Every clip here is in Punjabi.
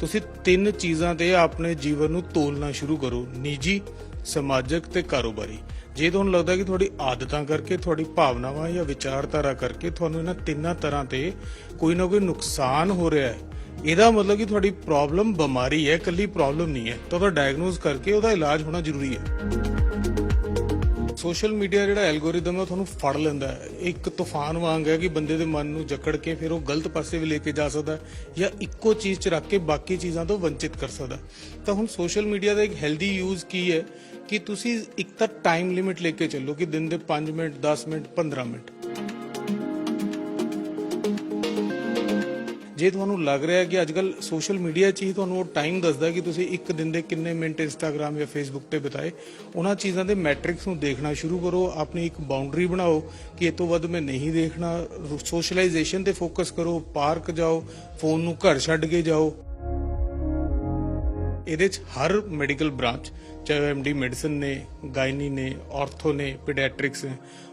ਤੁਸੀਂ ਤਿੰਨ ਚੀਜ਼ਾਂ ਤੇ ਆਪਣੇ ਜੀਵਨ ਨੂੰ ਤੋਲਣਾ ਸ਼ੁਰੂ ਕਰੋ, ਨਿੱਜੀ, ਸਮਾਜਿਕ ਤੇ ਕਾਰੋਬਾਰੀ। ਜੇ ਤੁਹਾਨੂੰ ਲੱਗਦਾ ਕਿ ਤੁਹਾਡੀ ਆਦਤਾਂ ਕਰਕੇ, ਤੁਹਾਡੀ ਭਾਵਨਾਵਾਂ ਜਾਂ ਵਿਚਾਰਧਾਰਾ ਕਰਕੇ ਤੁਹਾਨੂੰ ਇਹਨਾਂ ਤਿੰਨਾਂ ਤਰ੍ਹਾਂ ਤੇ ਕੋਈ ਨਾ ਕੋਈ ਨੁਕਸਾਨ ਹੋ ਰਿਹਾ ਹੈ, ਇਹਦਾ ਮਤਲਬ ਕਿ ਤੁਹਾਡੀ ਪ੍ਰੋਬਲਮ ਬਿਮਾਰੀ ਹੈ, ਇਕੱਲੀ ਪ੍ਰੋਬਲਮ ਨਹੀਂ ਹੈ। ਤਾਂ ਉਹਦਾ ਡਾਇਗਨੋਸ ਕਰਕੇ ਉਹਦਾ ਇਲਾਜ ਹੋਣਾ ਜ਼ਰੂਰੀ ਹੈ। ਸੋਸ਼ਲ ਮੀਡੀਆ ਜਿਹੜਾ ਐਲਗੋਰਿਦਮ ਹੈ ਉਹ ਤੁਹਾਨੂੰ ਫੜ ਲੈਂਦਾ ਹੈ। ਇੱਕ ਤੂਫਾਨ ਵਾਂਗ ਹੈ ਕਿ ਬੰਦੇ ਦੇ ਮਨ ਨੂੰ ਜਕੜ ਕੇ ਫਿਰ ਉਹ ਗਲਤ ਪਾਸੇ ਵੀ ਲੈ ਕੇ ਜਾ ਸਕਦਾ ਜਾਂ ਇੱਕੋ ਚੀਜ਼ 'ਚ ਰੱਖ ਕੇ ਬਾਕੀ ਚੀਜ਼ਾਂ ਤੋਂ ਵੰਚਿਤ ਕਰ ਸਕਦਾ ਤਾਂ ਹੁਣ ਸੋਸ਼ਲ ਮੀਡੀਆ ਦਾ ਇੱਕ ਹੈਲਦੀ ਯੂਜ਼ ਕੀ ਹੈ ਕਿ ਤੁਸੀਂ ਇੱਕ ਤਾਂ ਟਾਈਮ ਲਿਮਿਟ ਲੈ ਕੇ ਚੱਲੋ ਕਿ ਦਿਨ ਦੇ 5 ਮਿੰਟ 10 ਮਿੰਟ 15 ਮਿੰਟ। ਜੇ ਤੁਹਾਨੂੰ ਲੱਗ ਰਿਹਾ ਹੈ ਕਿ ਅੱਜਕੱਲ ਸੋਸ਼ਲ ਮੀਡੀਆ 'ਚ ਹੀ ਤੁਹਾਨੂੰ ਉਹ ਟਾਈਮ ਦੱਸਦਾ ਕਿ ਤੁਸੀਂ ਇੱਕ ਦਿਨ ਦੇ ਕਿੰਨੇ ਮਿੰਟ ਇੰਸਟਾਗ੍ਰam ਜਾਂ ਫੇਸਬੁੱਕ ਤੇ ਬਿਤਾਏ, ਉਹਨਾਂ ਚੀਜ਼ਾਂ ਦੇ ਮੈਟ੍ਰਿਕਸ ਨੂੰ ਦੇਖਣਾ ਸ਼ੁਰੂ ਕਰੋ, ਆਪਣੀ ਇੱਕ ਬਾਉਂਡਰੀ ਬਣਾਓ ਕਿ ਇਹ ਤੋਂ ਵੱਧ ਮੈਂ ਨਹੀਂ ਦੇਖਣਾ ਸੋਸ਼ਲਾਈਜੇਸ਼ਨ ਤੇ ਫੋਕਸ ਕਰੋ ਪਾਰਕ ਜਾਓ ਫੋਨ ਨੂੰ ਘਰ ਛੱਡ ਕੇ ਜਾਓ। ਇਹਦੇ 'ਚ ਹਰ ਮੈਡੀਕਲ ਬ੍ਰਾਂਚ ਚਾਹੇ ਐਮਡੀ ਮੈਡੀਸਨ ਨੇ, ਗਾਇਨੀ ਨੇ ਆਰਥੋ ਨੇ ਪੀਡੀਆਟ੍ਰਿਕਸ ਨੇ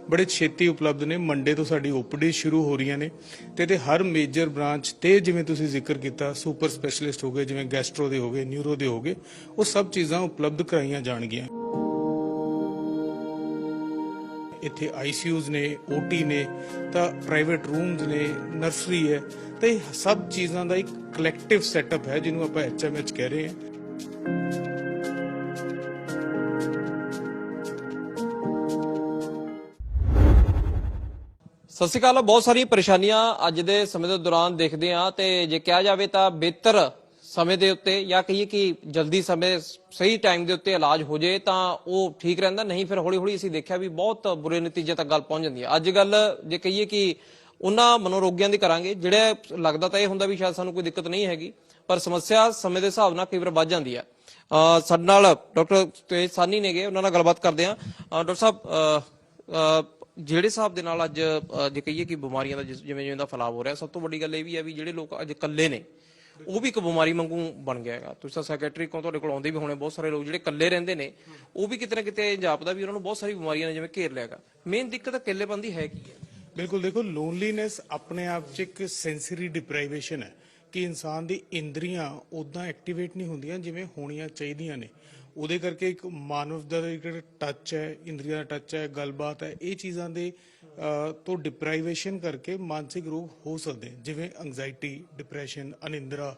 ਬੜੇ ਛੇਤੀ ਉਪਲਬਧ ਨੇ। ਮੰਡੇ ਤੋਂ ਸਾਡੀ ਓਪੀਡੀ ਸ਼ੁਰੂ ਹੋ ਰਹੀਆਂ ਨੇ ਤੇ ਤੇ ਹਰ ਮੇਜਰ ਬ੍ਰਾਂਚ ਤੇ ਜਿਵੇਂ ਤੁਸੀਂ ਜ਼ਿਕਰ ਕੀਤਾ ਸੁਪਰ ਸਪੈਸ਼ਲਿਸਟ ਹੋ ਗਏ, ਜਿਵੇਂ ਗੈਸਟਰੋ ਦੇ ਹੋ ਗਏ ਨਿਊਰੋ ਦੇ ਹੋ ਗਏ, ਉਹ ਸਭ ਚੀਜ਼ਾਂ ਉਪਲਬਧ ਕਰਾਈਆਂ ਜਾਣਗੀਆਂ। ਇੱਥੇ ਆਈਸੀਯੂਜ਼ ਨੇ ਓਟੀ ਨੇ, ਤਾਂ ਪ੍ਰਾਈਵੇਟ ਰੂਮਸ ਨੇ ਨਰਸਰੀ ਹੈ। ਤੇ ਸਭ ਚੀਜ਼ਾਂ ਦਾ ਇੱਕ ਕਲੈਕਟਿਵ ਸੈਟਅਪ ਹੈ, ਜਿਹਨੂੰ ਆਪਾਂ ਐਚਐਮਐਚ ਕਹਿ ਰਹੇ ਹਾਂ। ਸਤਿ ਸ਼੍ਰੀ ਅਕਾਲ, ਬਹੁਤ ਸਾਰੀਆਂ ਪਰੇਸ਼ਾਨੀਆਂ ਅੱਜ ਦੇ ਸਮੇਂ ਦੇ ਦੌਰਾਨ ਦੇਖਦੇ ਆ ਤੇ ਜੇ ਕਿਹਾ ਜਾਵੇ ਤਾਂ ਬਿਹਤਰ ਸਮੇਂ ਦੇ ਉੱਤੇ ਜਾਂ ਕਹੀਏ ਕਿ ਜਲਦੀ ਸਮੇਂ ਸਹੀ ਟਾਈਮ ਦੇ ਉੱਤੇ ਇਲਾਜ ਹੋ ਜੇ ਤਾਂ ਉਹ ਠੀਕ ਰਹਿੰਦਾ, ਨਹੀਂ ਫਿਰ ਹੌਲੀ ਹੌਲੀ ਅਸੀਂ ਦੇਖਿਆ ਵੀ ਬਹੁਤ ਬੁਰੇ ਨਤੀਜੇ ਤੱਕ ਗੱਲ ਪਹੁੰਚ ਜਾਂਦੀ ਹੈ। ਅੱਜ ਗੱਲ ਜੇ ਕਹੀਏ ਕਿ ਉਹਨਾਂ ਮਨੋਰੋਗੀਆਂ ਦੀ ਕਰਾਂਗੇ, ਜਿਹੜੇ ਲੱਗਦਾ ਤਾਂ ਇਹ ਹੁੰਦਾ ਵੀ ਸ਼ਾਇਦ ਸਾਨੂੰ ਕੋਈ ਦਿੱਕਤ ਨਹੀਂ ਹੈਗੀ, ਪਰ ਸਮੱਸਿਆ ਸਮੇਂ ਦੇ ਹਿਸਾਬ ਨਾਲ ਕਈ ਵਾਰ ਵੱਧ ਜਾਂਦੀ ਹੈ। ਸਾਡੇ ਨਾਲ ਡਾਕਟਰ ਤੇਜ ਸਾਨੀ ਨੇਗੇ, ਉਹਨਾਂ ਨਾਲ ਗੱਲਬਾਤ ਕਰਦੇ ਆ ਡਾਕਟਰ ਸਾਹਿਬ ਜਿਹੜੇ ਹਿਸਾਬ ਦੇ ਨਾਲ ਅੱਜ ਜੇ ਕਹੀਏ ਕਿ ਬਿਮਾਰੀਆਂ ਦਾ ਜਿਵੇਂ ਜਿਵੇਂ ਦਾ ਫੈਲਾਅ ਹੋ ਰਿਹਾ, ਸਭ ਤੋਂ ਵੱਡੀ ਗੱਲ ਇਹ ਵੀ ਹੈ ਵੀ ਜਿਹੜੇ ਲੋਕ ਅੱਜ ਇਕੱਲੇ ਨੇ, ਉਹ ਵੀ ਇੱਕ ਬਿਮਾਰੀ ਵਾਂਗੂ ਬਣ ਗਿਆ ਹੈਗਾ। ਤੁਸੀਂ ਤਾਂ ਸਾਈਕੈਟਰੀ ਕੋਲ ਤੁਹਾਡੇ ਕੋਲ ਆਉਂਦੇ ਵੀ ਹੋਣੇ, ਬਹੁਤ ਸਾਰੇ ਲੋਕ ਜਿਹੜੇ ਇਕੱਲੇ ਰਹਿੰਦੇ ਨੇ, ਉਹ ਵੀ ਕਿਤੇ ਨਾ ਕਿਤੇ ਜਾਪਦਾ ਵੀ ਉਹਨਾਂ ਨੂੰ ਬਹੁਤ ਸਾਰੀ ਬਿਮਾਰੀਆਂ ਨੇ, ਜਿਵੇਂ ਘੇਰ ਲਿਆ ਮੇਨ ਦਿੱਕਤ ਇਕੱਲੇਪਨ ਦੀ ਹੈ ਕੀ ਹੈ? ਬਿਲਕੁਲ, ਦੇਖੋ ਲੋਨਲੀਨੈਸ ਆਪਣੇ ਆਪ 'ਚ ਇੱਕ ਸੈਂਸਰੀ ਡਿਪਰਾਈਵੇਸ਼ਨ ਹੈ ਕਿ ਇਨਸਾਨ ਦੀ ਇੰਦਰੀਆਂ ਉਦਾਂ ਐਕਟੀਵੇਟ ਨਹੀਂ ਹੁੰਦੀਆਂ ਜਿਵੇਂ ਹੋਣੀਆਂ ਚਾਹੀਦੀਆਂ ਨੇ। ਉਹਦੇ ਕਰਕੇ ਇੱਕ ਮਾਨਵ ਦਾ ਜਿਹੜਾ ਟੱਚ ਹੈ, ਇੰਦਰੀਆਂ ਦਾ ਟੱਚ ਹੈ, ਗੱਲਬਾਤ ਹੈ, ਇਹ ਚੀਜ਼ਾਂ ਦੇ ਤੋਂ ਡਿਪਰਾਈਵੇਸ਼ਨ ਕਰਕੇ ਮਾਨਸਿਕ ਰੋਗ ਹੋ ਸਕਦੇ ਜਿਵੇਂ ਐਂਜ਼ਾਈਟੀ ਡਿਪਰੈਸ਼ਨ ਅਨਿੰਦਰਾ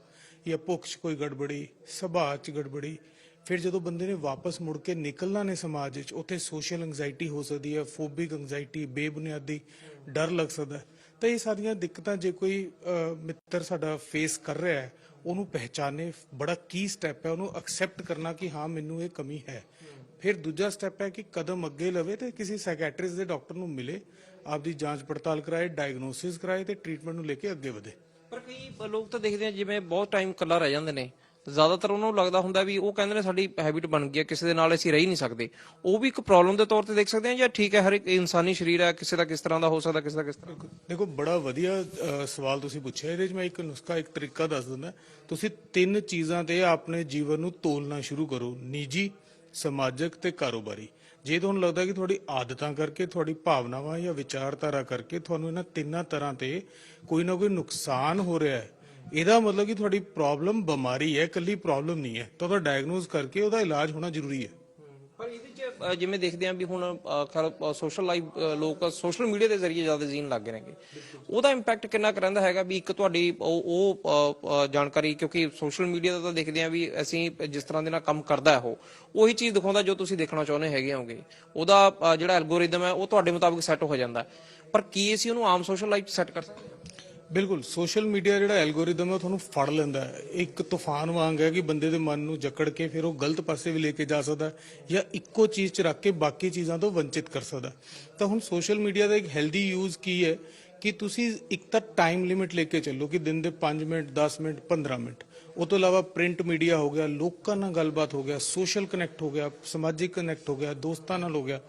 ਜਾਂ ਭੁੱਖ 'ਚ ਕੋਈ ਗੜਬੜੀ, ਸੁਭਾਅ 'ਚ ਗੜਬੜੀ। ਫਿਰ ਜਦੋਂ ਬੰਦੇ ਨੇ ਵਾਪਸ ਮੁੜ ਕੇ ਨਿਕਲਣਾ ਨੇ ਸਮਾਜ ਵਿੱਚ ਉੱਥੇ ਸੋਸ਼ਲ ਐਂਜ਼ਾਈਟੀ ਹੋ ਸਕਦੀ ਹੈ ਫੋਬਿਕ ਐਂਜ਼ਾਈਟੀ ਬੇਬੁਨਿਆਦੀ ਡਰ ਲੱਗ ਸਕਦਾ ਤਾਂ ਇਹ ਸਾਰੀਆਂ ਦਿੱਕਤਾਂ ਜੇ ਕੋਈ ਮਿੱਤਰ ਸਾਡਾ ਫੇਸ ਕਰ ਰਿਹਾ ਹੈ ਉਹਨੂੰ ਪਹਿਚਾਨੇ, ਬੜਾ ਕੀ ਸਟੈਪ ਹੈ, ਉਹਨੂੰ ਐਕਸੈਪਟ ਕਰਨਾ ਕਿ ਹਾਂ, ਮੈਨੂੰ ਇਹ ਕਮੀ ਹੈ। ਫਿਰ ਦੂਜਾ ਸਟੈਪ ਹੈ ਕਿ ਕਦਮ ਅੱਗੇ ਲਵੇ ਤੇ ਕਿਸੇ ਸਾਈਕੈਟ੍ਰਿਸਟ ਦੇ ਡਾਕਟਰ ਨੂੰ ਮਿਲੇ, ਆਪਦੀ ਜਾਂਚ ਪੜਤਾਲ ਕਰਾਏ ਡਾਇਗਨੋਸਿਸ ਕਰਾਏ ਤੇ ਟ੍ਰੀਟਮੈਂਟ ਨੂੰ ਲੈ ਕੇ ਅੱਗੇ ਵਧੇ। ਪਰ ਕਈ ਲੋਕ ਤਾਂ ਦੇਖਦੇ ਆ, ਜਿਵੇਂ ਬਹੁਤ ਟਾਈਮ ਇਕੱਲਾ ਰਹਿ ਜਾਂਦੇ ਨੇ। ਜ਼ਿਆਦਾਤਰ ਉਹਨਾਂ ਨੂੰ ਲੱਗਦਾ ਹੁੰਦਾ ਵੀ ਉਹ ਕਹਿੰਦੇ ਨੇ ਸਾਡੀ ਹੈਬਿਟ ਬਣ ਗਈ ਹੈ, ਕਿਸੇ ਦੇ ਨਾਲ ਅਸੀਂ ਰਹਿ ਨਹੀਂ ਸਕਦੇ। ਉਹ ਵੀ ਇੱਕ ਪ੍ਰੋਬਲਮ ਦੇ ਤੌਰ ਤੇ ਦੇਖ ਸਕਦੇ ਆ ਜਾਂ ਠੀਕ ਹੈ, ਹਰ ਇੱਕ ਇਨਸਾਨੀ ਸਰੀਰ ਹੈ, ਕਿਸੇ ਦਾ ਕਿਸ ਤਰ੍ਹਾਂ ਦਾ ਹੋ ਸਕਦਾ, ਕਿਸੇ ਦਾ ਕਿਸ ਤਰ੍ਹਾਂ ਦੇਖੋ ਬੜਾ ਵਧੀਆ ਸਵਾਲ ਤੁਸੀਂ ਪੁੱਛਿਆ। ਇਹਦੇ 'ਚ ਮੈਂ ਇੱਕ ਨੁਸਖਾ, ਇੱਕ ਤਰੀਕਾ ਦੱਸ ਦਿੰਦਾ। ਤੁਸੀਂ ਤਿੰਨ ਚੀਜ਼ਾਂ ਤੇ ਆਪਣੇ ਜੀਵਨ ਨੂੰ ਤੋਲਣਾ ਸ਼ੁਰੂ ਕਰੋ। ਨਿੱਜੀ, ਸਮਾਜਿਕ ਤੇ ਕਾਰੋਬਾਰੀ। ਜੇ ਤੁਹਾਨੂੰ ਲੱਗਦਾ ਕਿ ਤੁਹਾਡੀ ਆਦਤਾਂ ਕਰਕੇ, ਤੁਹਾਡੀ ਭਾਵਨਾਵਾਂ ਜਾਂ ਵਿਚਾਰਧਾਰਾ ਕਰਕੇ ਤੁਹਾਨੂੰ ਇਹਨਾਂ ਤਿੰਨਾਂ ਤਰ੍ਹਾਂ ਤੇ ਕੋਈ ਨਾ ਕੋਈ ਨੁਕਸਾਨ ਹੋ ਰਿਹਾ ਹੈ ਇਹਦਾ ਮਤਲਬ ਕਿ ਤੁਹਾਡੀ ਪ੍ਰੋਬਲਮ ਬਿਮਾਰੀ ਹੈ ਇਕੱਲੀ ਪ੍ਰੋਬਲਮ ਨਹੀਂ ਹੈ। ਤਾਂ ਉਹਦਾ ਡਾਇਗਨੋਸ ਕਰਕੇ ਉਹਦਾ ਇਲਾਜ ਹੋਣਾ ਜ਼ਰੂਰੀ ਹੈ। ਪਰ ਇਹਦੇ ਚ ਜਿਵੇਂ ਦੇਖਦੇ ਆਂ ਵੀ ਹੁਣ ਅ, ਸੋਸ਼ਲ ਲਾਈਫ ਲੋਕ ਸੋਸ਼ਲ ਮੀਡੀਆ ਦੇ ਜ਼ਰੀਏ ਜ਼ਿਆਦਾ ਜੀਣ ਲੱਗ ਗਏ ਨੇਗੇ। ਉਹਦਾ ਇੰਪੈਕਟ ਕਿੰਨਾ ਕੁ ਹੈਗਾ ਵੀ ਇੱਕ ਤੁਹਾਡੀ ਉਹ ਜਾਣਕਾਰੀ ਕਿਉਂਕਿ ਸੋਸ਼ਲ ਮੀਡੀਆ ਦਾ ਤਾਂ ਦੇਖਦੇ ਆਂ ਵੀ ਅਸੀਂ ਜਿਸ ਤਰ੍ਹਾਂ ਦੇ ਨਾਲ ਕੰਮ ਕਰਦਾ ਹੈ ਉਹ ਉਹੀ ਚੀਜ਼ ਦਿਖਾਉਂਦਾ ਜੋ ਤੁਸੀਂ ਦੇਖਣਾ ਚਾਹੁੰਦੇ ਹੈਗੇ ਹੋਗੇ। ਉਹਦਾ ਜਿਹੜਾ ਐਲਗੋਰਿਦਮ ਹੈ ਉਹ ਤੁਹਾਡੇ ਮੁਤਾਬਿਕ ਸੈੱਟ ਹੋ ਜਾਂਦਾ ਪਰ ਕੀ ਅਸੀਂ ਉਹਨੂੰ ਆਮ ਸੋਸ਼ਲ ਲਾਈਫ ਸੈੱਟ ਕਰ ਸਕਦੇ ਹਾਂ? ਬਿਲਕੁਲ ਸੋਸ਼ਲ ਮੀਡੀਆ ਜਿਹੜਾ ਐਲਗੋਰਿਦਮ ਹੈ, ਉਹ ਤੁਹਾਨੂੰ ਫੜ ਲੈਂਦਾ ਹੈ। ਇੱਕ ਤੂਫਾਨ ਵਾਂਗ ਹੈ ਕਿ ਬੰਦੇ ਦੇ ਮਨ ਨੂੰ ਜਕੜ ਕੇ ਫਿਰ ਉਹ ਗਲਤ ਪਾਸੇ ਵੀ ਲੈ ਕੇ ਜਾ ਸਕਦਾ ਜਾਂ ਇੱਕੋ ਚੀਜ਼ 'ਚ ਰੱਖ ਕੇ ਬਾਕੀ ਚੀਜ਼ਾਂ ਤੋਂ ਵੰਚਿਤ ਕਰ ਸਕਦਾ ਤਾਂ ਹੁਣ ਸੋਸ਼ਲ ਮੀਡੀਆ ਦਾ ਇੱਕ ਹੈਲਦੀ ਯੂਜ਼ ਕੀ ਹੈ ਕਿ ਤੁਸੀਂ ਇੱਕ ਤਾਂ ਟਾਈਮ ਲਿਮਿਟ ਲੈ ਕੇ ਚੱਲੋ ਕਿ ਦਿਨ ਦੇ 5 ਮਿੰਟ 10 ਮਿੰਟ 15 ਮਿੰਟ। ਉਹ ਤੋਂ ਇਲਾਵਾ ਪ੍ਰਿੰਟ ਮੀਡੀਆ ਹੋ ਗਿਆ, ਲੋਕਾਂ ਨਾਲ ਗੱਲਬਾਤ ਹੋ ਗਿਆ ਸੋਸ਼ਲ ਕਨੈਕਟ ਹੋ ਗਿਆ, ਸਮਾਜਿਕ ਕਨੈਕਟ ਹੋ ਗਿਆ, ਦੋਸਤਾਂ ਨਾਲ ਹੋ ਗਿਆ।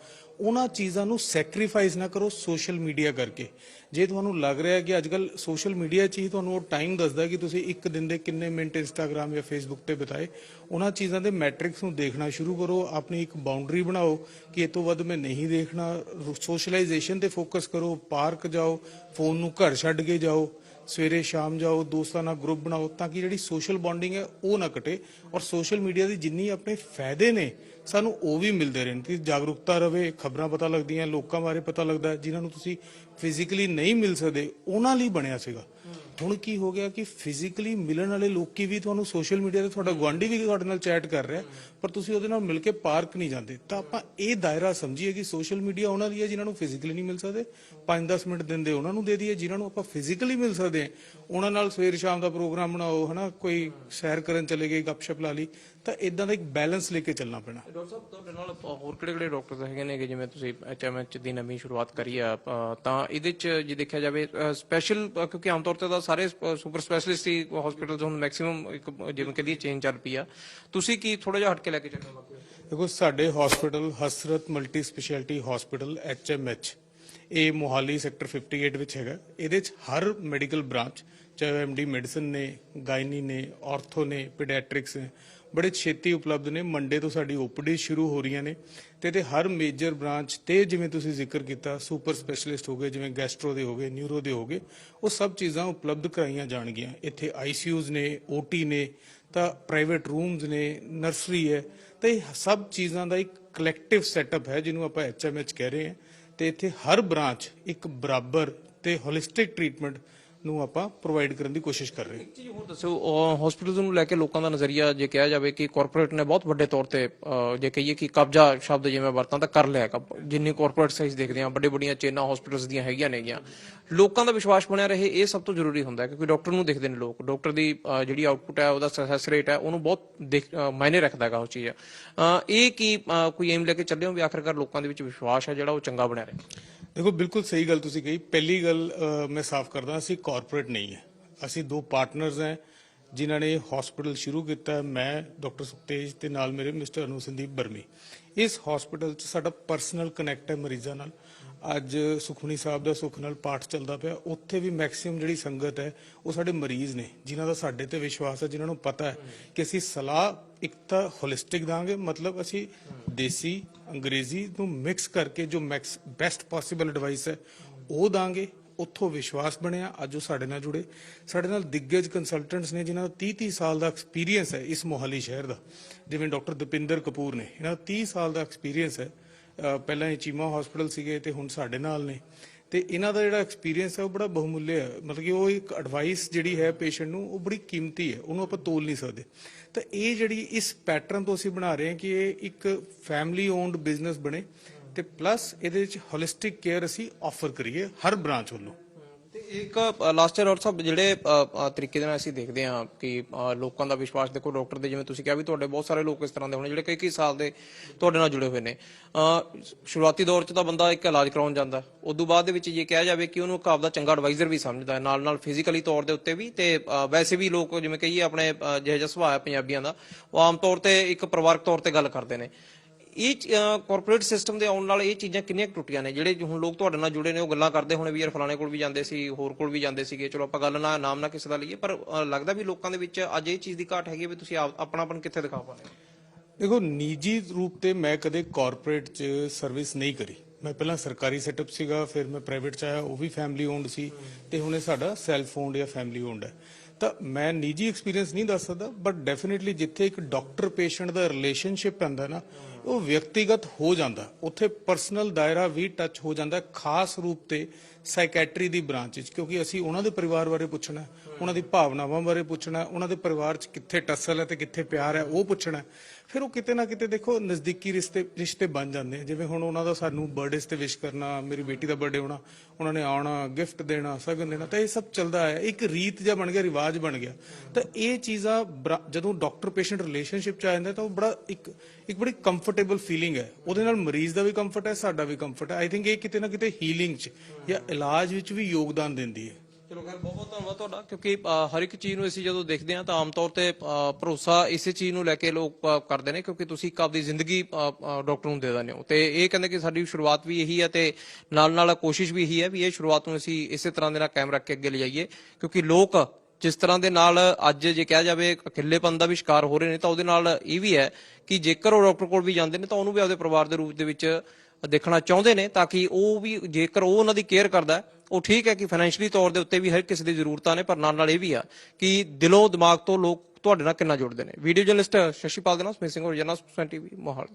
ਉਹਨਾਂ ਚੀਜ਼ਾਂ ਨੂੰ ਸੈਕਰੀਫਾਈਸ ਨਾ ਕਰੋ ਸੋਸ਼ਲ ਮੀਡੀਆ ਕਰਕੇ। ਜੇ ਤੁਹਾਨੂੰ ਲੱਗ ਰਿਹਾ ਹੈ ਕਿ ਅੱਜਕੱਲ ਸੋਸ਼ਲ ਮੀਡੀਆ 'ਚ ਹੀ ਤੁਹਾਨੂੰ ਉਹ ਟਾਈਮ ਦੱਸਦਾ ਕਿ ਤੁਸੀਂ ਇੱਕ ਦਿਨ ਦੇ ਕਿੰਨੇ ਮਿੰਟ ਇੰਸਟਾਗ੍ਰam ਜਾਂ ਫੇਸਬੁੱਕ ਤੇ ਬਿਤਾਏ, ਉਹਨਾਂ ਚੀਜ਼ਾਂ ਦੇ ਮੈਟ੍ਰਿਕਸ ਨੂੰ ਦੇਖਣਾ ਸ਼ੁਰੂ ਕਰੋ, ਆਪਣੀ ਇੱਕ ਬਾਉਂਡਰੀ ਬਣਾਓ ਕਿ ਇਹ ਤੋਂ ਵੱਧ ਮੈਂ ਨਹੀਂ ਦੇਖਣਾ। ਸੋਸ਼ਲਾਈਜੇਸ਼ਨ ਤੇ ਫੋਕਸ ਕਰੋ ਪਾਰਕ ਜਾਓ ਫੋਨ ਨੂੰ ਘਰ ਛੱਡ ਕੇ ਜਾਓ। ਸਵੇਰੇ ਸ਼ਾਮ ਜਾਓ ਦੋਸਤਾਂ ਨਾਲ ਗਰੁੱਪ ਬਣਾਓ ਤਾਂ ਕਿ ਜਿਹੜੀ ਸੋਸ਼ਲ ਬੌਂਡਿੰਗ ਹੈ ਉਹ ਨਾ ਕਟੇ ਔਰ ਸੋਸ਼ਲ ਮੀਡੀਆ ਦੀ ਜਿੰਨੀ ਆਪਣੇ ਫਾਇਦੇ ਨੇ ਸਾਨੂੰ ਉਹ ਵੀ ਮਿਲਦੇ ਰਹਿਣ। ਕਿ ਜਾਗਰੂਕਤਾ ਰਵੇ ਖਬਰਾਂ ਪਤਾ ਲੱਗਦੀਆਂ ਲੋਕਾਂ ਬਾਰੇ ਪਤਾ ਲੱਗਦਾ ਹੈ, ਜਿਨ੍ਹਾਂ ਨੂੰ ਤੁਸੀਂ ਫਿਜ਼ੀਕਲੀ ਨਹੀਂ ਮਿਲ ਸਕਦੇ ਉਹਨਾਂ ਲਈ ਬਣਿਆ ਸੀਗਾ। ਹੁਣ ਕੀ ਹੋ ਗਿਆ ਕਿ ਫਿਜ਼ੀਕਲੀ ਮਿਲਣ ਵਾਲੇ ਲੋਕੀ ਵੀ ਤੁਹਾਨੂੰ ਸੋਸ਼ਲ ਮੀਡੀਆ ਤੇ ਤੁਹਾਡਾ ਗੁਆਂਢੀ ਵੀ ਤੁਹਾਡੇ ਨਾਲ ਚੈਟ ਕਰ ਰਿਹਾ ਪਰ ਤੁਸੀਂ ਉਹਦੇ ਨਾਲ ਮਿਲ ਕੇ ਪਾਰਕ ਨਹੀਂ ਜਾਂਦੇ। ਤਾਂ ਆਪਾਂ ਇਹ ਦਾਇਰਾ ਸਮਝੀਏ ਕਿ ਸੋਸ਼ਲ ਮੀਡੀਆ ਉਹਨਾਂ ਦੀ ਹੈ ਜਿਨ੍ਹਾਂ ਨੂੰ ਫਿਜ਼ੀਕਲੀ ਨਹੀਂ ਮਿਲ ਸਕਦੇ। 5-10 ਮਿੰਟ ਦਿੰਦੇ ਉਹਨਾਂ ਨੂੰ ਦੇ ਦਈਏ, ਜਿਨ੍ਹਾਂ ਨੂੰ ਆਪਾਂ ਫਿਜ਼ੀਕਲੀ ਮਿਲ ਸਕਦੇ ਹਾਂ। ਉਹਨਾਂ ਨਾਲ ਸਵੇਰ ਸ਼ਾਮ ਦਾ ਪ੍ਰੋਗਰਾਮ ਬਣਾਓ, ਹਨਾ? ਕੋਈ ਸੈਰ ਕਰਨ ਚਲੇ ਗਏ, ਗੱਪਸ਼ਪ ਲਾ ਲਈ। ਤਾਂ ਇਦਾਂ ਦਾ ਇੱਕ ਬੈਲੈਂਸ ਲੈ ਕੇ ਚੱਲਣਾ ਪੈਣਾ। ਡਾਕਟਰ ਸਾਹਿਬ ਤੁਹਾਡੇ ਨਾਲ ਹੋਰ ਕਿਹੜੇ ਕਿਹੜੇ ਡਾਕਟਰ ਹੈਗੇ ਨੇ ਕਿ ਜਿਵੇਂ ਤੁਸੀਂ ਐਚਐਮਐਚ ਦੀ ਨਵੀਂ ਸ਼ੁਰੂਆਤ ਕਰੀ ਆ ਤਾਂ ਇਹਦੇ ਚ ਜੇ ਦੇਖਿਆ ਜਾਵੇ ਸਪੈਸ਼ਲ ਕਿਉਂਕਿ ਆਮ ਤੌਰ ਤੇ ਤਾਂ ਸਾਰੇ ਸੁਪਰ ਸਪੈਸ਼ਲਿਸਟ ਹੀ ਹਸਪੀਟਲਸ ਹੁਣ ਮੈਕਸਿਮਮ ਇੱਕ ਜਿਵੇਂ ਕਹਦੀ ਚੇਂਜ ਚੱਲ ਪਈ ਆ। ਤੁਸੀਂ ਕੀ ਥੋੜਾ ਜਿਹਾ ਹਟ ਕੇ ਲੈ ਕੇ ਚੱਲੋ ਬਾਕੀ? ਦੇਖੋ ਸਾਡੇ hospital Hasrat multi speciality hospital HMH ਇਹ ਮੋਹਾਲੀ ਸੈਕਟਰ 58 ਵਿੱਚ ਹੈਗਾ। ਇਹਦੇ ਚ ਹਰ ਮੈਡੀਕਲ ਬ੍ਰਾਂਚ ਚਾਹੇ ਐਮਡੀ ਮੈਡੀਸਨ ਨੇ, ਗਾਇਨੀ ਨੇ ਆਰਥੋ ਨੇ ਪੀਡੀਆਟ੍ਰਿਕਸ ਨੇ, ਬੜੇ ਛੇਤੀ ਉਪਲਬਧ ਨੇ। ਮੰਡੇ ਤੋਂ ਸਾਡੀ ਓਪੀਡੀ ਸ਼ੁਰੂ ਹੋ ਰਹੀਆਂ ਨੇ ਤੇ ਤੇ ਹਰ ਮੇਜਰ ਬ੍ਰਾਂਚ ਤੇ ਜਿਵੇਂ ਤੁਸੀਂ ਜ਼ਿਕਰ ਕੀਤਾ ਸੁਪਰ ਸਪੈਸ਼ਲਿਸਟ ਹੋ ਗਏ, ਜਿਵੇਂ ਗੈਸਟਰੋ ਦੇ ਹੋ ਗਏ ਨਿਊਰੋ ਦੇ ਹੋ ਗਏ, ਉਹ ਸਭ ਚੀਜ਼ਾਂ ਉਪਲਬਧ ਕਰਾਈਆਂ ਜਾਣਗੀਆਂ। ਇੱਥੇ ਆਈਸੀਯੂਜ਼ ਨੇ ਓਟੀ ਨੇ, ਤਾਂ ਪ੍ਰਾਈਵੇਟ ਰੂਮਸ ਨੇ ਨਰਸਰੀ ਹੈ, ਤਾਂ ਇਹ ਸਭ ਚੀਜ਼ਾਂ ਦਾ ਇੱਕ ਕਲੈਕਟਿਵ ਸੈਟਅਪ ਹੈ, ਜਿਹਨੂੰ ਆਪਾਂ ਐਚਐਮਐਚ ਕਹਿ ਰਹੇ ਹਾਂ। ਤੇ ਇੱਥੇ ਹਰ ਬ੍ਰਾਂਚ ਇੱਕ ਬਰਾਬਰ ਤੇ ਹੋਲਿਸਟਿਕ ਟ੍ਰੀਟਮੈਂਟ ਨੂੰ ਆਪਾਂ ਪ੍ਰੋਵਾਈਡ ਕਰਨ ਦੀ ਕੋਸ਼ਿਸ਼ ਕਰ ਰਹੇ ਹਾਂ। ਚੀਜ਼ ਹੋਰ ਦੱਸੋ ਹਸਪੀਟਲਸ ਨੂੰ ਲੈ ਕੇ ਲੋਕਾਂ ਦਾ ਨਜ਼ਰੀਆ ਜੇ ਕਿਹਾ ਜਾਵੇ ਕਿ ਕਾਰਪੋਰੇਟ ਨੇ ਬਹੁਤ ਵੱਡੇ ਤੌਰ ਤੇ ਜੇ ਕਹੀਏ ਕਿ ਕਬਜ਼ਾ ਸ਼ਬਦ ਜਿਵੇਂ ਵਰਤਾਂ ਤਾਂ ਕਰ ਲਿਆ ਜਿੰਨੀ ਕਾਰਪੋਰੇਟ ਸਾਈਜ਼ ਦੇਖਦੇ ਆ ਵੱਡੇ ਵੱਡੀਆਂ ਚੇਨਾਂ ਹਸਪੀਟਲਸ ਦੀਆਂ ਹੈਗੀਆਂ ਨੇਗੀਆਂ। ਲੋਕਾਂ ਦਾ ਵਿਸ਼ਵਾਸ ਬਣਿਆ ਰਹੇ, ਇਹ ਸਭ ਤੋਂ ਜ਼ਰੂਰੀ ਹੁੰਦਾ ਹੈ, ਕਿਉਂਕਿ ਡਾਕਟਰ ਨੂੰ ਦੇਖਦੇ ਨੇ ਲੋਕ। ਡਾਕਟਰ ਦੀ ਜਿਹੜੀ ਆਊਟਪੁੱਟ ਹੈ, ਉਹਦਾ ਸਕਸੈਸ ਰੇਟ ਹੈ, ਉਹਨੂੰ ਬਹੁਤ ਮਾਇਨੇ ਰੱਖਦਾ ਹੈਗਾ ਉਹ ਚੀਜ਼। ਇਹ ਕੀ ਕੋਈ ਏਮ ਲੈ ਕੇ ਚੱਲੇ ਹੋ ਵੀ ਆਖਰਕਾਰ ਲੋਕਾਂ ਦੇ ਵਿੱਚ ਵਿਸ਼ਵਾਸ ਹੈ ਜਿਹੜਾ ਉਹ ਚੰਗਾ ਬਣਿਆ ਰਹੇ? ਦੇਖੋ, ਬਿਲਕੁਲ ਸਹੀ ਗੱਲ ਤੁਸੀਂ ਕਹੀ। ਪਹਿਲੀ ਗੱਲ ਮੈਂ ਸਾਫ਼ ਕਰਦਾ, ਅਸੀਂ ਕਾਰਪੋਰੇਟ ਨਹੀਂ ਹੈ। ਅਸੀਂ ਦੋ ਪਾਰਟਨਰਸ ਹਾਂ, ਜਿਨ੍ਹਾਂ ਨੇ ਹਸਪੀਟਲ ਸ਼ੁਰੂ ਕੀਤਾ ਮੈਂ ਡਾਕਟਰ ਸੁਖਤੇਜ ਤੇ ਨਾਲ ਮੇਰੇ ਮਿਸਟਰ ਅਨੂ ਸੰਦੀਪ ਬਰਮੀ। ਇਸ ਹਸਪੀਟਲ 'ਚ ਸਾਡਾ ਪਰਸਨਲ ਕਨੈਕਟ ਹੈ ਮਰੀਜ਼ਾਂ ਨਾਲ। ਅੱਜ ਸੁਖਮਨੀ ਸਾਹਿਬ ਦਾ ਸੁਖ ਨਾਲ ਪਾਠ ਚੱਲਦਾ ਪਿਆ। ਉੱਥੇ ਵੀ ਮੈਕਸਿਮਮ ਜਿਹੜੀ ਸੰਗਤ ਹੈ, ਉਹ ਸਾਡੇ ਮਰੀਜ਼ ਨੇ, ਜਿਨ੍ਹਾਂ ਦਾ ਸਾਡੇ ਤੇ ਵਿਸ਼ਵਾਸ ਹੈ, ਜਿਨ੍ਹਾਂ ਨੂੰ ਪਤਾ ਹੈ ਕਿ ਅਸੀਂ ਸਲਾਹ ਇੱਕ ਤਾਂ ਹੋਲਿਸਟਿਕ ਦਾਂਗੇ, ਮਤਲਬ ਅਸੀਂ ਦੇਸੀ, ਅੰਗਰੇਜ਼ੀ ਨੂੰ ਮਿਕਸ ਕਰਕੇ ਜੋ ਮੈਕਸ ਬੈਸਟ ਪੋਸੀਬਲ ਐਡਵਾਈਸ ਹੈ, ਉਹ ਦਾਂਗੇ। ਉੱਥੋਂ ਵਿਸ਼ਵਾਸ ਬਣਿਆ, ਅੱਜ ਉਹ ਸਾਡੇ ਨਾਲ ਜੁੜੇ। ਸਾਡੇ ਨਾਲ ਦਿੱਗਜ ਕੰਸਲਟੈਂਟਸ ਨੇ, ਜਿਨ੍ਹਾਂ ਦਾ 30 30 ਸਾਲ ਦਾ ਐਕਸਪੀਰੀਅੰਸ ਹੈ ਇਸ ਮੋਹਾਲੀ ਸ਼ਹਿਰ ਦਾ। ਜਿਵੇਂ ਡਾਕਟਰ ਦਪਿੰਦਰ ਕਪੂਰ ਨੇ, ਇਹਨਾਂ ਦਾ 30 ਸਾਲ ਦਾ ਐਕਸਪੀਰੀਅੰਸ ਹੈ। ਪਹਿਲਾਂ ਇਹ ਚੀਮਾ ਹਸਪੀਟਲ ਸੀਗੇ ਤੇ ਹੁਣ ਸਾਡੇ ਨਾਲ ਨੇ। ਤੇ ਇਹਨਾਂ ਦਾ ਜਿਹੜਾ ਐਕਸਪੀਰੀਅੰਸ ਹੈ ਉਹ ਬੜਾ ਬਹੁਮੁੱਲੇ ਹੈ। ਮਤਲਬ ਕਿ ਉਹ ਇੱਕ ਐਡਵਾਈਸ ਜਿਹੜੀ ਹੈ ਪੇਸ਼ੈਂਟ ਨੂੰ, ਉਹ ਬੜੀ ਕੀਮਤੀ ਹੈ। ਉਹਨੂੰ ਆਪਾਂ ਤੋਲ ਨਹੀਂ ਸਕਦੇ। ਤਾਂ ਇਹ ਜਿਹੜੀ ਇਸ ਪੈਟਰਨ ਤੋਂ ਅਸੀਂ ਬਣਾ ਰਹੇ ਹਾਂ ਕਿ ਇਹ ਇੱਕ ਫੈਮਿਲੀ ਓਨਡ ਬਿਜ਼ਨਸ ਬਣੇ ਤੇ ਪਲੱਸ ਇਹਦੇ ਵਿੱਚ ਹੋਲਿਸਟਿਕ ਕੇਅਰ ਅਸੀਂ ਆਫਰ ਕਰੀਏ ਹਰ ਬ੍ਰਾਂਚ ਵੱਲੋਂ। ਇੱਕ ਲਾਸਟ ਈਅਰ ਸਭ ਜਿਹੜੇ ਤਰੀਕੇ ਦੇ ਨਾਲ ਅਸੀਂ ਦੇਖਦੇ ਹਾਂ ਕਿ ਲੋਕਾਂ ਦਾ ਵਿਸ਼ਵਾਸ ਦੇਖੋ ਡਾਕਟਰ ਦੇ ਜਿਵੇਂ ਤੁਸੀਂ ਕਿਹਾ ਵੀ ਤੁਹਾਡੇ ਬਹੁਤ ਸਾਰੇ ਲੋਕ ਇਸ ਤਰ੍ਹਾਂ ਦੇ ਹੋਣੇ ਜਿਹੜੇ ਕਈ ਕਈ ਸਾਲ ਦੇ ਤੁਹਾਡੇ ਨਾਲ ਜੁੜੇ ਹੋਏ ਨੇ। ਸ਼ੁਰੂਆਤੀ ਦੌਰ 'ਚ ਤਾਂ ਬੰਦਾ ਇੱਕ ਇਲਾਜ ਕਰਾਉਣ ਜਾਂਦਾ। ਉਸ ਤੋਂ ਬਾਅਦ ਦੇ ਵਿੱਚ ਜੇ ਕਿਹਾ ਜਾਵੇ ਕਿ ਉਹਨੂੰ ਇੱਕ ਆਪਦਾ ਚੰਗਾ ਐਡਵਾਈਜ਼ਰ ਵੀ ਸਮਝਦਾ ਹੈ ਨਾਲ ਨਾਲ ਫਿਜ਼ੀਕਲੀ ਤੌਰ ਦੇ ਉੱਤੇ ਵੀ ਤੇ ਵੈਸੇ ਵੀ ਲੋਕ ਜਿਵੇਂ ਕਹੀਏ ਆਪਣੇ ਜਿਹੋ ਜਿਹਾ ਸੁਭਾਅ ਹੈ ਪੰਜਾਬੀਆਂ ਦਾ, ਉਹ ਆਮ ਤੌਰ ਤੇ ਇੱਕ ਪਰਿਵਾਰਕ ਤੌਰ ਤੇ ਗੱਲ ਕਰਦੇ ਨੇ। ਇਹ ਕਾਰਪੋਰੇਟ ਸਿਸਟਮ ਦੇ ਆਉਣ ਨਾਲ ਇਹ ਚੀਜ਼ਾਂ ਕਿੰਨੀਆਂ ਟੁੱਟੀਆਂ ਨੇ? ਜਿਹੜੇ ਹੁਣ ਲੋਕ ਤੁਹਾਡੇ ਨਾਲ ਜੁੜੇ ਨੇ, ਉਹ ਗੱਲਾਂ ਕਰਦੇ ਹੋਣੇ ਵੀ ਯਾਰ ਫਲਾਣੇ ਕੋਲ ਵੀ ਜਾਂਦੇ ਸੀ, ਹੋਰ ਕੋਲ ਵੀ ਜਾਂਦੇ ਸੀਗੇ। ਚਲੋ, ਆਪਾਂ ਗੱਲ ਨਾ, ਨਾਮ ਨਾ ਕਿਸੇ ਦਾ ਲਈਏ, ਪਰ ਲੱਗਦਾ ਵੀ ਲੋਕਾਂ ਦੇ ਵਿੱਚ ਅੱਜ ਇਹ ਚੀਜ਼ ਦੀ ਘਾਟ ਹੈਗੀ ਵੀ ਤੁਸੀਂ ਆਪਣਾਪਨ ਕਿੱਥੇ ਦਿਖਾ ਪਾਉਂਦੇ ਦੇਖੋ, ਨਿੱਜੀ ਰੂਪ ਤੇ ਮੈਂ ਕਦੇ ਕਾਰਪੋਰੇਟ 'ਚ ਸਰਵਿਸ ਨਹੀਂ ਕਰੀ। ਮੈਂ ਪਹਿਲਾਂ ਸਰਕਾਰੀ ਸੈਟਅਪ ਸੀਗਾ, ਫਿਰ ਮੈਂ ਪ੍ਰਾਈਵੇਟ 'ਚ ਆਇਆ, ਉਹ ਵੀ ਫੈਮਿਲੀ ਓਨਡ ਸੀ ਤੇ ਹੁਣ ਇਹ ਸਾਡਾ ਸੈਲਫ ਓਨਡ ਜਾਂ ਫੈਮਿਲੀ ਓਨਡ ਹੈ। ਤਾਂ ਮੈਂ ਨਿੱਜੀ ਐਕਸਪੀਰੀਅੰਸ ਨਹੀਂ ਦੱਸ ਸਕਦਾ ਬਟ ਡੈਫੀਨਿਟਲੀ ਜਿੱਥੇ ਇੱਕ ਡਾਕਟਰ ਪੇਸ਼ੈਂਟ ਦਾ ਰਿਲੇਸ਼ਨਸ਼ਿਪ ਪੈਂਦਾ ਨਾ ਉਹ ਵਿਅਕਤੀਗਤ ਹੋ ਜਾਂਦਾ। ਉੱਥੇ ਪਰਸਨਲ ਦਾਇਰਾ ਵੀ ਟੱਚ ਹੋ ਜਾਂਦਾ ਖਾਸ ਰੂਪ ਤੇ ਸਾਈਕੈਟਰੀ ਦੀ ਬ੍ਰਾਂਚ ਵਿੱਚ, ਕਿਉਂਕਿ ਅਸੀਂ ਉਹਨਾਂ ਦੇ ਪਰਿਵਾਰ ਬਾਰੇ ਪੁੱਛਣਾ ਉਹਨਾਂ ਦੀ ਭਾਵਨਾਵਾਂ ਬਾਰੇ ਪੁੱਛਣਾ ਉਹਨਾਂ ਦੇ ਪਰਿਵਾਰ 'ਚ ਕਿੱਥੇ ਟੱਸਲ ਹੈ ਤੇ ਕਿੱਥੇ ਪਿਆਰ ਹੈ, ਉਹ ਪੁੱਛਣਾ ਫਿਰ ਉਹ ਕਿਤੇ ਨਾ ਕਿਤੇ ਦੇਖੋ ਨਜ਼ਦੀਕੀ ਰਿਸ਼ਤੇ ਰਿਸ਼ਤੇ ਬਣ ਜਾਂਦੇ ਆ। ਜਿਵੇਂ ਹੁਣ ਉਹਨਾਂ ਦਾ ਸਾਨੂੰ ਬਰਥਡੇਸ ਤੇ ਵਿਸ਼ ਕਰਨਾ, ਮੇਰੀ ਬੇਟੀ ਦਾ ਬਰਥਡੇ ਹੋਣਾ, ਉਹਨਾਂ ਨੇ ਆਉਣਾ ਗਿਫਟ ਦੇਣਾ, ਸਗਨ ਦੇਣਾ, ਤਾਂ ਇਹ ਸਭ ਚੱਲਦਾ ਹੈ ਇੱਕ ਰੀਤ ਜਿਹਾ ਬਣ ਗਿਆ, ਰਿਵਾਜ ਬਣ ਗਿਆ। ਤਾਂ ਇਹ ਚੀਜ਼ਾਂ ਬਰਾ- ਜਦੋਂ ਡਾਕਟਰ ਪੇਸ਼ੈਂਟ ਰਿਲੇਸ਼ਨਸ਼ਿਪ ਚ ਆ ਜਾਂਦਾ ਤਾਂ ਉਹ ਬੜਾ ਇੱਕ ਇੱਕ ਬੜੀ ਕੰਫਰਟੇਬਲ ਫੀਲਿੰਗ ਹੈ। ਉਹਦੇ ਨਾਲ ਮਰੀਜ਼ ਦਾ ਵੀ ਕੰਫਰਟ ਹੈ, ਸਾਡਾ ਵੀ ਕੰਫਰਟ ਹੈ। ਆਈ ਥਿੰਕ ਇਹ ਕਿਤੇ ਨਾ ਕਿਤੇ ਹੀਲਿੰਗ ਚ ਜਾਂ ਇਲਾਜ ਵਿੱਚ ਵੀ ਯੋਗਦਾਨ ਦਿੰਦੀ ਹੈ। ਚਲੋ ਖੈਰ, ਬਹੁਤ ਧੰਨਵਾਦ ਤੁਹਾਡਾ, ਕਿਉਂਕਿ ਹਰ ਇੱਕ ਚੀਜ਼ ਨੂੰ ਅਸੀਂ ਜਦੋਂ ਦੇਖਦੇ ਹਾਂ ਤਾਂ ਆਮ ਤੌਰ ਤੇ ਭਰੋਸਾ ਇਸੇ ਚੀਜ਼ ਨੂੰ ਲੈ ਕੇ ਲੋਕ ਕਰਦੇ ਨੇ, ਕਿਉਂਕਿ ਤੁਸੀਂ ਇੱਕ ਆਪਦੀ ਜ਼ਿੰਦਗੀ ਡਾਕਟਰ ਨੂੰ ਦੇ ਦਿੰਦੇ ਹੋ। ਤੇ ਇਹ ਕਹਿੰਦੇ ਕਿ ਸਾਡੀ ਸ਼ੁਰੂਆਤ ਵੀ ਇਹੀ ਹੈ ਤੇ ਨਾਲ ਨਾਲ ਕੋਸ਼ਿਸ਼ ਵੀ ਇਹੀ ਹੈ ਵੀ ਇਹ ਸ਼ੁਰੂਆਤ ਨੂੰ ਅਸੀਂ ਇਸੇ ਤਰ੍ਹਾਂ ਦੇ ਨਾਲ ਕਾਇਮ ਰੱਖ ਕੇ ਅੱਗੇ ਲਿਜਾਈਏ, ਕਿਉਂਕਿ ਲੋਕ ਜਿਸ ਤਰ੍ਹਾਂ ਦੇ ਨਾਲ ਅੱਜ ਜੇ ਕਿਹਾ ਜਾਵੇ ਇਕੱਲੇਪਨ ਦਾ ਵੀ ਸ਼ਿਕਾਰ ਹੋ ਰਹੇ ਨੇ, ਤਾਂ ਉਹਦੇ ਨਾਲ ਇਹ ਵੀ ਹੈ ਕਿ ਜੇਕਰ ਉਹ ਡਾਕਟਰ ਕੋਲ ਵੀ ਜਾਂਦੇ ਨੇ, ਤਾਂ ਉਹਨੂੰ ਵੀ ਆਪਦੇ ਪਰਿਵਾਰ ਦੇ ਰੂਪ ਦੇ ਵਿੱਚ ਦੇਖਣਾ ਚਾਹੁੰਦੇ ਨੇ, ਤਾਂ ਕਿ ਉਹ ਵੀ ਜੇਕਰ ਉਹ ਉਹਨਾਂ ਦੀ ਕੇਅਰ ਕਰਦਾ ਉਹ ਠੀਕ ਹੈ ਕਿ ਫਾਈਨੈਂਸ਼ੀਅਲੀ ਤੌਰ ਦੇ ਉੱਤੇ ਵੀ ਹਰ ਕਿਸੇ ਦੀ ਜ਼ਰੂਰਤਾਂ ਨੇ, ਪਰ ਨਾਲ ਨਾਲ ਇਹ ਵੀ ਆ ਕਿ ਦਿਲੋਂ ਦਿਮਾਗ ਤੋਂ ਲੋਕ ਤੁਹਾਡੇ ਨਾਲ ਕਿੰਨਾ ਜੁੜਦੇ ਨੇ। ਵੀਡੀਓ ਜਰਨਲਿਸਟ ਸ਼ਸ਼ੀਪਾਲ ਦੇ ਨਾਲ ਸਮਿਤ ਸਿੰਘ ਔਰ ਜਨਰਲ ਟੀਵੀ ਮੋਹਾਲੀ।